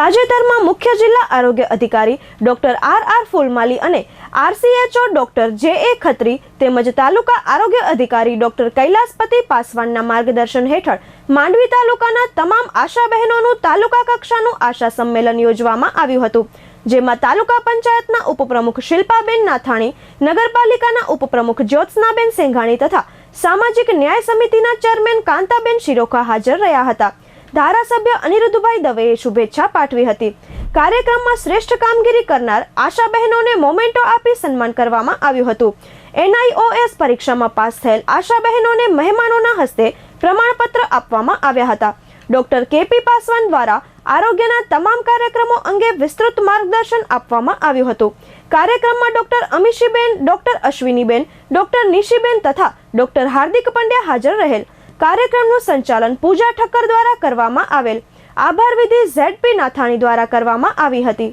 તાજેતરમાં મુખ્ય જિલ્લા આરોગ્ય અધિકારી ડોક્ટર આર આર ફૂલમાલી અને આરસીએચઓ ડોક્ટર જે એ ખત્રી તેમજ તાલુકા આરોગ્ય અધિકારી ડોક્ટર કૈલાસપતિ પાસવાનના માર્ગદર્શન હેઠળ માંડવી તાલુકાના તમામ આશા બહેનોનું તાલુકા કક્ષાનું આશા સંમેલન યોજવામાં આવ્યું હતું, જેમાં તાલુકા પંચાયતના ઉપપ્રમુખ શિલ્પાબેન નાથાણી, નગરપાલિકાના ઉપપ્રમુખ જ્યોત્સનાબેન સેંઘાણી તથા સામાજિક ન્યાય સમિતિના ચેરમેન કાંતાબેન શિરોખા હાજર રહ્યા હતા. ધારાસભ્ય અનિરુદ્ધભાઈ દવેએ શુભેચ્છા પાઠવી હતી. કાર્યક્રમમાં શ્રેષ્ઠ કામગીરી કરનાર આશા બહેનોને મોમેન્ટો આપી સન્માન કરવામાં આવ્યું હતું. એનઆઈઓએસ પરીક્ષામાં પાસ થયેલ આશા બહેનોને મહેમાનોના હસ્તે પ્રમાણપત્ર આપવામાં આવ્યા હતા. ડોક્ટર કેપી પાસવાન દ્વારા આરોગ્યના તમામ કાર્યક્રમો અંગે વિસ્તૃત માર્ગદર્શન આપવામાં આવ્યું હતું. કાર્યક્રમમાં doctor Amishiben doctor Ashwiniben, doctor Nishiben તથા ડોક્ટર હાર્દિક પંડ્યા હાજર રહેલ. કાર્યક્રમનું સંચાલન પૂજા ઠક્કર દ્વારા કરવામાં આવેલ આભાર વિધિ ઝેડપી નાથાણી દ્વારા કરવામાં આવી હતી.